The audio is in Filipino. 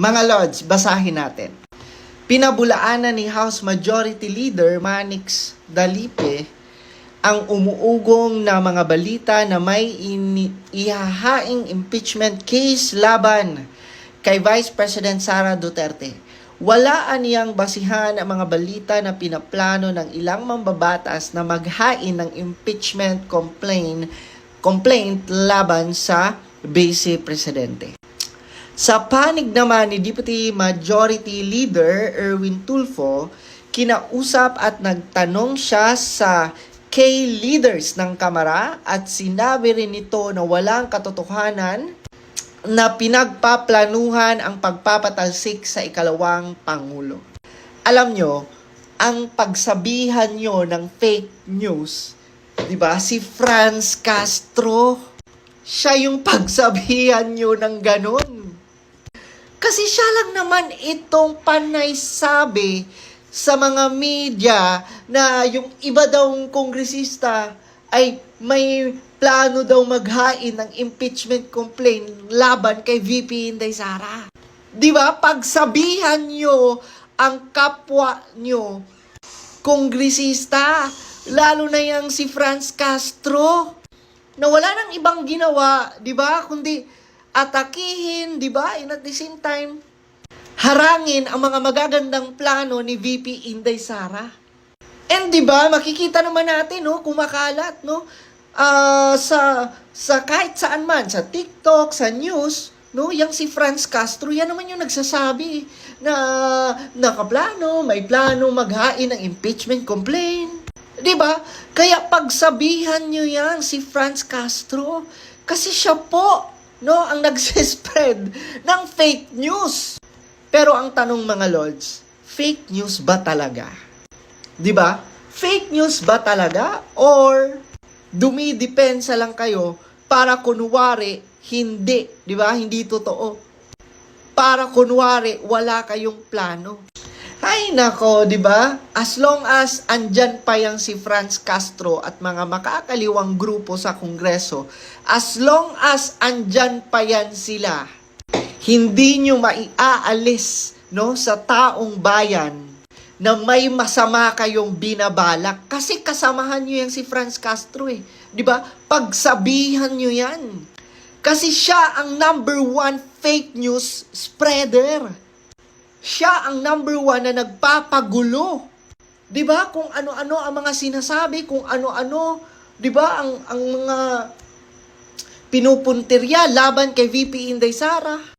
Mga Lords, basahin natin. Pinabulaanan ni House Majority Leader Manix Dalipe ang umuugong na mga balita na may ini- ihahaing impeachment case laban kay Vice President Sara Duterte. Wala aniyang basihan ang mga balita na pinaplano ng ilang mambabatas na maghain ng impeachment complaint, complaint laban sa Vice Presidente. Sa panig naman ni Deputy Majority Leader Erwin Tulfo, kinausap at nagtanong siya sa K-leaders ng Kamara at sinabi rin nito na walang katotohanan na pinagpaplanuhan ang pagpapatalsik sa ikalawang Pangulo. Alam nyo, ang pagsabihan nyo ng fake news, di ba, si Franz Castro, siya yung pagsabihan nyo ng ganun. Kasi siya lang naman itong panay sabi sa mga media na yung iba daw kongresista ay may plano daw maghain ng impeachment complaint laban kay VP Inday Sara. Di ba? Pagsabihan nyo ang kapwa nyo, kongresista, lalo na yang si Franz Castro, na wala nang ibang ginawa, di ba? Kundi atakihin, di ba? And at the same time, harangin ang mga magagandang plano ni VP Inday Sara. And 'di ba, makikita naman natin no, kumakalat no ah, sa sa kahit saan man, sa TikTok, sa news, no, yang si Franz Castro, yan naman yung nagsasabi na nakaplano, may plano maghain ng impeachment complaint. 'Di ba? Kaya pagsabihan niyo yan si Franz Castro kasi siya po no ang nagsispread ng fake news. Pero ang tanong mga lords, fake news ba talaga? 'Di ba? Fake news ba talaga or dumidepensa lang kayo para kunwari hindi, 'di ba? Hindi totoo. Para kunwari wala kayong plano. Ay nako, 'di ba? As long as andyan pa yang si Franz Castro at mga makakaliwang grupo sa Kongreso, as long as andyan pa yan sila, hindi nyo maiaalis no sa taong bayan na may masama kayong binabalak kasi kasamahan nyo yan si Franz Castro eh. 'Di ba? Pagsabihan nyo yan. Kasi siya ang number one fake news spreader. Siya ang number one na nagpapagulo. 'Di ba? Kung ano-ano ang mga sinasabi, kung ano-ano, 'di ba? Ang ang mga pinupuntirya laban kay VP Inday Sara.